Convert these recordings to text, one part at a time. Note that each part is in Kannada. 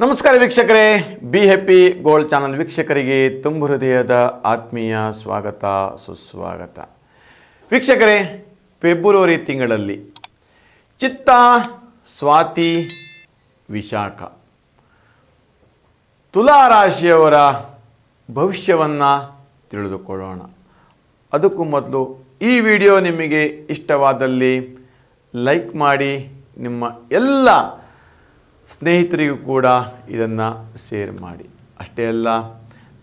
ನಮಸ್ಕಾರ ವೀಕ್ಷಕರೇ ಬಿ ಹ್ಯಾಪಿ ಗೋಲ್ಡ್ ಚಾನಲ್ ವೀಕ್ಷಕರಿಗೆ ತುಂಬ ಹೃದಯದ ಆತ್ಮೀಯ ಸ್ವಾಗತ, ಸುಸ್ವಾಗತ. ವೀಕ್ಷಕರೇ ಫೆಬ್ರವರಿ ತಿಂಗಳಲ್ಲಿ ಚಿತ್ತ, ಸ್ವಾತಿ, ವಿಶಾಖ. ತುಲಾ ರಾಶಿಯವರ ಭವಿಷ್ಯವನ್ನು ತಿಳಿದುಕೊಳ್ಳೋಣ. ಅದಕ್ಕೂ ಮೊದಲು ಈ ವಿಡಿಯೋ ನಿಮಗೆ ಇಷ್ಟವಾದಲ್ಲಿ ಲೈಕ್ ಮಾಡಿ, ನಿಮ್ಮ ಎಲ್ಲ ಸ್ನೇಹಿತರಿಗೂ ಕೂಡ ಇದನ್ನು ಶೇರ್ ಮಾಡಿ. ಅಷ್ಟೇ ಅಲ್ಲ,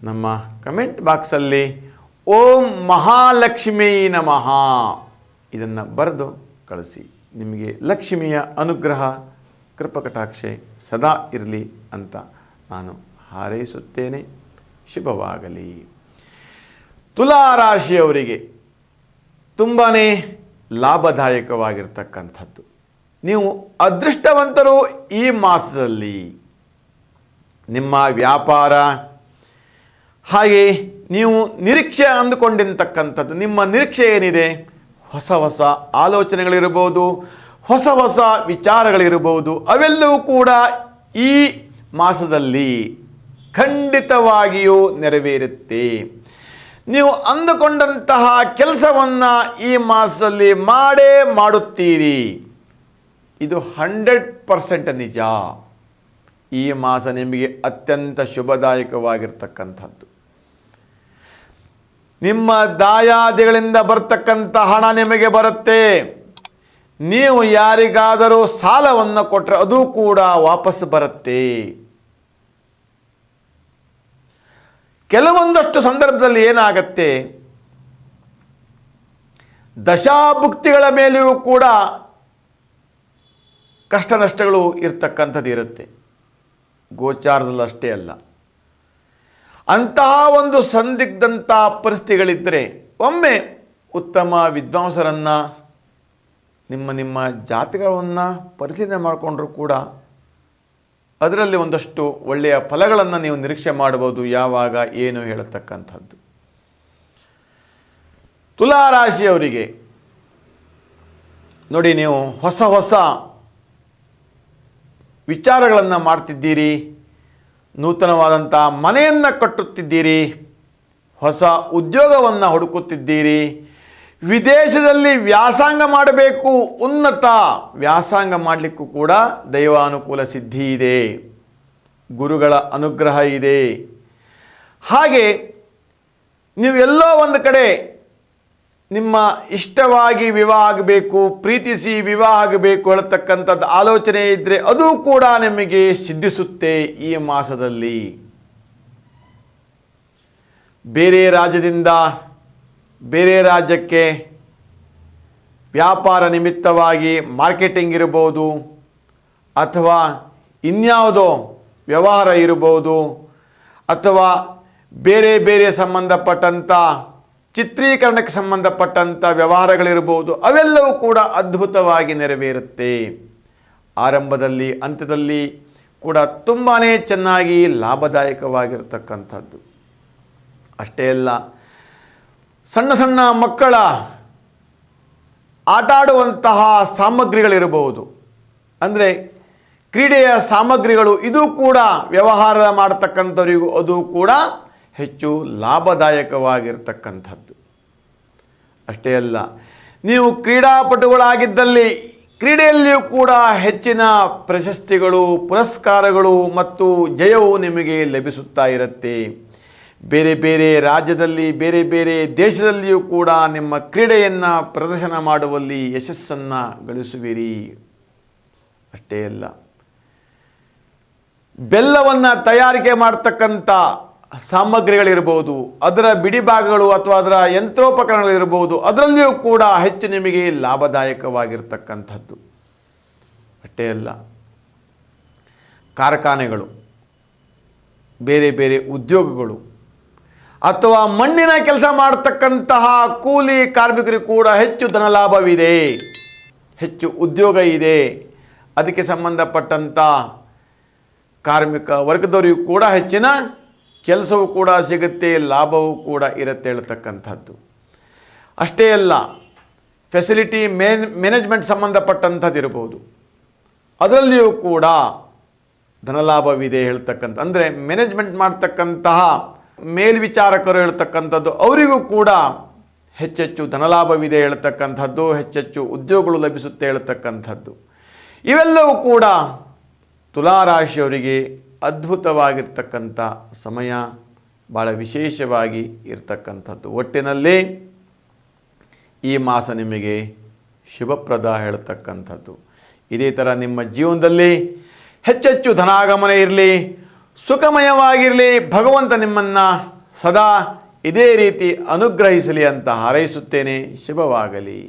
ನಮ್ಮ ಕಮೆಂಟ್ ಬಾಕ್ಸಲ್ಲಿ ಓಂ ಮಹಾಲಕ್ಷ್ಮೀ ನಮಃ ಇದನ್ನು ಬರೆದು ಕಳಿಸಿ. ನಿಮಗೆ ಲಕ್ಷ್ಮಿಯ ಅನುಗ್ರಹ ಕೃಪಕಟಾಕ್ಷೆ ಸದಾ ಇರಲಿ ಅಂತ ನಾನು ಹಾರೈಸುತ್ತೇನೆ. ಶುಭವಾಗಲಿ. ತುಲಾ ರಾಶಿಯವರಿಗೆ ತುಂಬಾ ಲಾಭದಾಯಕವಾಗಿರ್ತಕ್ಕಂಥದ್ದು. ನೀವು ಅದೃಷ್ಟವಂತರು ಈ ಮಾಸದಲ್ಲಿ. ನಿಮ್ಮ ವ್ಯಾಪಾರ, ಹಾಗೆ ನೀವು ನಿರೀಕ್ಷೆ ಅಂದುಕೊಂಡಿರ್ತಕ್ಕಂಥದ್ದು, ನಿಮ್ಮ ನಿರೀಕ್ಷೆ ಏನಿದೆ? ಹೊಸ ಹೊಸ ಆಲೋಚನೆಗಳಿರ್ಬೋದು, ಹೊಸ ಹೊಸ ವಿಚಾರಗಳಿರ್ಬೋದು, ಅವೆಲ್ಲವೂ ಕೂಡ ಈ ಮಾಸದಲ್ಲಿ ಖಂಡಿತವಾಗಿಯೂ ನೆರವೇರುತ್ತೆ. ನೀವು ಅಂದುಕೊಂಡಂತಹ ಕೆಲಸವನ್ನು ಈ ಮಾಸದಲ್ಲಿ ಮಾಡೇ ಮಾಡುತ್ತೀರಿ. ಇದು ಹಂಡ್ರೆಡ್ ಪರ್ಸೆಂಟ್ ನಿಜ. ಈ ಮಾಸ ನಿಮಗೆ ಅತ್ಯಂತ ಶುಭದಾಯಕವಾಗಿರ್ತಕ್ಕಂಥದ್ದು. ನಿಮ್ಮ ದಾಯಾದಿಗಳಿಂದ ಬರ್ತಕ್ಕಂಥ ಹಣ ನಿಮಗೆ ಬರುತ್ತೆ. ನೀವು ಯಾರಿಗಾದರೂ ಸಾಲವನ್ನು ಕೊಟ್ಟರೆ ಅದು ಕೂಡ ವಾಪಸ್ ಬರುತ್ತೆ. ಕೆಲವೊಂದಷ್ಟು ಸಂದರ್ಭದಲ್ಲಿ ಏನಾಗತ್ತೆ? ದಶಾಭುಕ್ತಿಗಳ ಮೇಲೆಯೂ ಕೂಡ ಕಷ್ಟ ನಷ್ಟಗಳು ಇರ್ತಕ್ಕಂಥದ್ದು ಇರುತ್ತೆ. ಗೋಚಾರದಲ್ಲಿ ಅಷ್ಟೇ ಅಲ್ಲ. ಅಂತಹ ಒಂದು ಸಂದಿಗ್ಧಂಥ ಪರಿಸ್ಥಿತಿಗಳಿದ್ದರೆ ಒಮ್ಮೆ ಉತ್ತಮ ವಿದ್ವಾಂಸರನ್ನು, ನಿಮ್ಮ ನಿಮ್ಮ ಜಾತಿಗಳನ್ನು ಪರಿಶೀಲನೆ ಮಾಡಿಕೊಂಡ್ರೂ ಕೂಡ ಅದರಲ್ಲಿ ಒಂದಷ್ಟು ಒಳ್ಳೆಯ ಫಲಗಳನ್ನು ನೀವು ನಿರೀಕ್ಷೆ ಮಾಡಬಹುದು ಯಾವಾಗ ಏನು ಹೇಳತಕ್ಕಂಥದ್ದು. ತುಲಾರಾಶಿಯವರಿಗೆ ನೋಡಿ ನೀವು ಹೊಸ ಹೊಸ ವಿಚಾರಗಳನ್ನು ಮಾಡ್ತಿದ್ದೀರಿ ನೂತನವಾದಂಥ ಮನೆಯನ್ನು ಕಟ್ಟುತ್ತಿದ್ದೀರಿ, ಹೊಸ ಉದ್ಯೋಗವನ್ನು ಹುಡುಕುತ್ತಿದ್ದೀರಿ, ವಿದೇಶದಲ್ಲಿ ವ್ಯಾಸಂಗ ಮಾಡಬೇಕು ಉನ್ನತ ವ್ಯಾಸಂಗ ಮಾಡಲಿಕ್ಕೂ ಕೂಡ ದೈವಾನುಕೂಲ ಸಿದ್ಧಿ ಇದೆ, ಗುರುಗಳ ಅನುಗ್ರಹ ಇದೆ. ಹಾಗೆ ನೀವು ಎಲ್ಲೋ ಒಂದು ಕಡೆ ನಿಮ್ಮ ಇಷ್ಟವಾಗಿ ವಿವಾಹ ಆಗಬೇಕು, ಪ್ರೀತಿಸಿ ವಿವಾಹ ಆಗಬೇಕು ಹೇಳತಕ್ಕಂಥದ್ದು ಆಲೋಚನೆ ಇದ್ದರೆ ಅದು ಕೂಡ ನಿಮಗೆ ಸಿದ್ಧಿಸುತ್ತೆ ಈ ಮಾಸದಲ್ಲಿ. ಬೇರೆ ರಾಜ್ಯದಿಂದ ಬೇರೆ ರಾಜ್ಯಕ್ಕೆ ವ್ಯಾಪಾರ ನಿಮಿತ್ತವಾಗಿ ಮಾರ್ಕೆಟಿಂಗ್ ಇರಬಹುದು ಅಥವಾ ಇನ್ಯಾವುದೋ ವ್ಯವಹಾರ ಇರಬಹುದು ಅಥವಾ ಬೇರೆ ಬೇರೆ ಸಂಬಂಧಪಟ್ಟಂಥ ಚಿತ್ರೀಕರಣಕ್ಕೆ ಸಂಬಂಧಪಟ್ಟಂಥ ವ್ಯವಹಾರಗಳಿರ್ಬೋದು, ಅವೆಲ್ಲವೂ ಕೂಡ ಅದ್ಭುತವಾಗಿ ನೆರವೇರುತ್ತೆ. ಆರಂಭದಲ್ಲಿ, ಅಂತ್ಯದಲ್ಲಿ ಕೂಡ ತುಂಬಾ ಚೆನ್ನಾಗಿ ಲಾಭದಾಯಕವಾಗಿರ್ತಕ್ಕಂಥದ್ದು. ಅಷ್ಟೇ ಅಲ್ಲ, ಸಣ್ಣ ಸಣ್ಣ ಮಕ್ಕಳ ಆಟ ಆಡುವಂತಹ ಸಾಮಗ್ರಿಗಳಿರಬಹುದು ಅಂದರೆ ಕ್ರೀಡೆಯ ಸಾಮಗ್ರಿಗಳು, ಇದು ಕೂಡ ವ್ಯವಹಾರ ಮಾಡತಕ್ಕಂಥವರಿಗೂ, ಅದು ಕೂಡ ಹೆಚ್ಚು ಲಾಭದಾಯಕವಾಗಿರ್ತಕ್ಕಂಥದ್ದು. ಅಷ್ಟೇ ಅಲ್ಲ, ನೀವು ಕ್ರೀಡಾಪಟುಗಳಾಗಿದ್ದಲ್ಲಿ ಕ್ರೀಡೆಯಲ್ಲಿಯೂ ಕೂಡ ಹೆಚ್ಚಿನ ಪ್ರಶಸ್ತಿಗಳು, ಪುರಸ್ಕಾರಗಳು ಮತ್ತು ಜಯವು ನಿಮಗೆ ಲಭಿಸುತ್ತಾ ಇರುತ್ತೆ. ಬೇರೆ ಬೇರೆ ರಾಜ್ಯದಲ್ಲಿ, ಬೇರೆ ಬೇರೆ ದೇಶದಲ್ಲಿಯೂ ಕೂಡ ನಿಮ್ಮ ಕ್ರೀಡೆಯನ್ನು ಪ್ರದರ್ಶನ ಮಾಡುವಲ್ಲಿ ಯಶಸ್ಸನ್ನು ಗಳಿಸುವಿರಿ. ಅಷ್ಟೇ ಅಲ್ಲ, ಬೆಲ್ಲವನ್ನು ತಯಾರಿಕೆ ಮಾಡ್ತಕ್ಕಂಥ ಸಾಮಗ್ರಿಗಳಿರ್ಬೋದು, ಅದರ ಬಿಡಿ ಭಾಗಗಳು ಅಥವಾ ಅದರ ಯಂತ್ರೋಪಕರಣಗಳಿರ್ಬೋದು, ಅದರಲ್ಲಿಯೂ ಕೂಡ ಹೆಚ್ಚು ನಿಮಗೆ ಲಾಭದಾಯಕವಾಗಿರ್ತಕ್ಕಂಥದ್ದು. ಅಷ್ಟೇ ಅಲ್ಲ, ಕಾರ್ಖಾನೆಗಳು, ಬೇರೆ ಬೇರೆ ಉದ್ಯೋಗಗಳು ಅಥವಾ ಮಣ್ಣಿನ ಕೆಲಸ ಮಾಡತಕ್ಕಂತಹ ಕೂಲಿ ಕಾರ್ಮಿಕರಿಗೂ ಕೂಡ ಹೆಚ್ಚು ಧನಲಾಭವಿದೆ, ಹೆಚ್ಚು ಉದ್ಯೋಗ ಇದೆ. ಅದಕ್ಕೆ ಸಂಬಂಧಪಟ್ಟಂಥ ಕಾರ್ಮಿಕ ವರ್ಗದವರಿಗೂ ಕೂಡ ಹೆಚ್ಚಿನ ಕೆಲಸವೂ ಕೂಡ ಸಿಗುತ್ತೆ, ಲಾಭವೂ ಕೂಡ ಇರುತ್ತೆ ಹೇಳ್ತಕ್ಕಂಥದ್ದು. ಅಷ್ಟೇ ಅಲ್ಲ ಫೆಸಿಲಿಟಿ ಮೇನ್ ಮ್ಯಾನೇಜ್ಮೆಂಟ್ ಸಂಬಂಧಪಟ್ಟಂಥದ್ದು ಇರ್ಬೋದು. ಅದರಲ್ಲಿಯೂ ಕೂಡ ಧನಲಾಭವಿದೆ ಹೇಳ್ತಕ್ಕಂಥ, ಅಂದರೆ ಮ್ಯಾನೇಜ್ಮೆಂಟ್ ಮಾಡ್ತಕ್ಕಂತಹ ಮೇಲ್ವಿಚಾರಕರು ಹೇಳ್ತಕ್ಕಂಥದ್ದು, ಅವರಿಗೂ ಕೂಡ ಹೆಚ್ಚೆಚ್ಚು ಧನಲಾಭವಿದೆ ಹೇಳ್ತಕ್ಕಂಥದ್ದು, ಹೆಚ್ಚೆಚ್ಚು ಉದ್ಯೋಗಗಳು ಲಭಿಸುತ್ತೆ ಹೇಳ್ತಕ್ಕಂಥದ್ದು. ಇವೆಲ್ಲವೂ ಕೂಡ ತುಲಾರಾಶಿಯವರಿಗೆ ಅದ್ಭುತವಾಗಿರ್ತಕ್ಕಂಥ ಸಮಯ ಭಾಳ ವಿಶೇಷವಾಗಿ ಇರ್ತಕ್ಕಂಥದ್ದು. ಒಟ್ಟಿನಲ್ಲಿ ಈ ಮಾಸ ನಿಮಗೆ ಶುಭಪ್ರದ ಹೇಳ್ತಕ್ಕಂಥದ್ದು. ಇದೇ ಥರ ನಿಮ್ಮ ಜೀವನದಲ್ಲಿ ಹೆಚ್ಚೆಚ್ಚು ಧನಾಗಮನ ಇರಲಿ, ಸುಖಮಯವಾಗಿರಲಿ, ಭಗವಂತ ನಿಮ್ಮನ್ನು ಸದಾ ಇದೇ ರೀತಿ ಅನುಗ್ರಹಿಸಲಿ ಅಂತ ಹಾರೈಸುತ್ತೇನೆ. ಶುಭವಾಗಲಿ.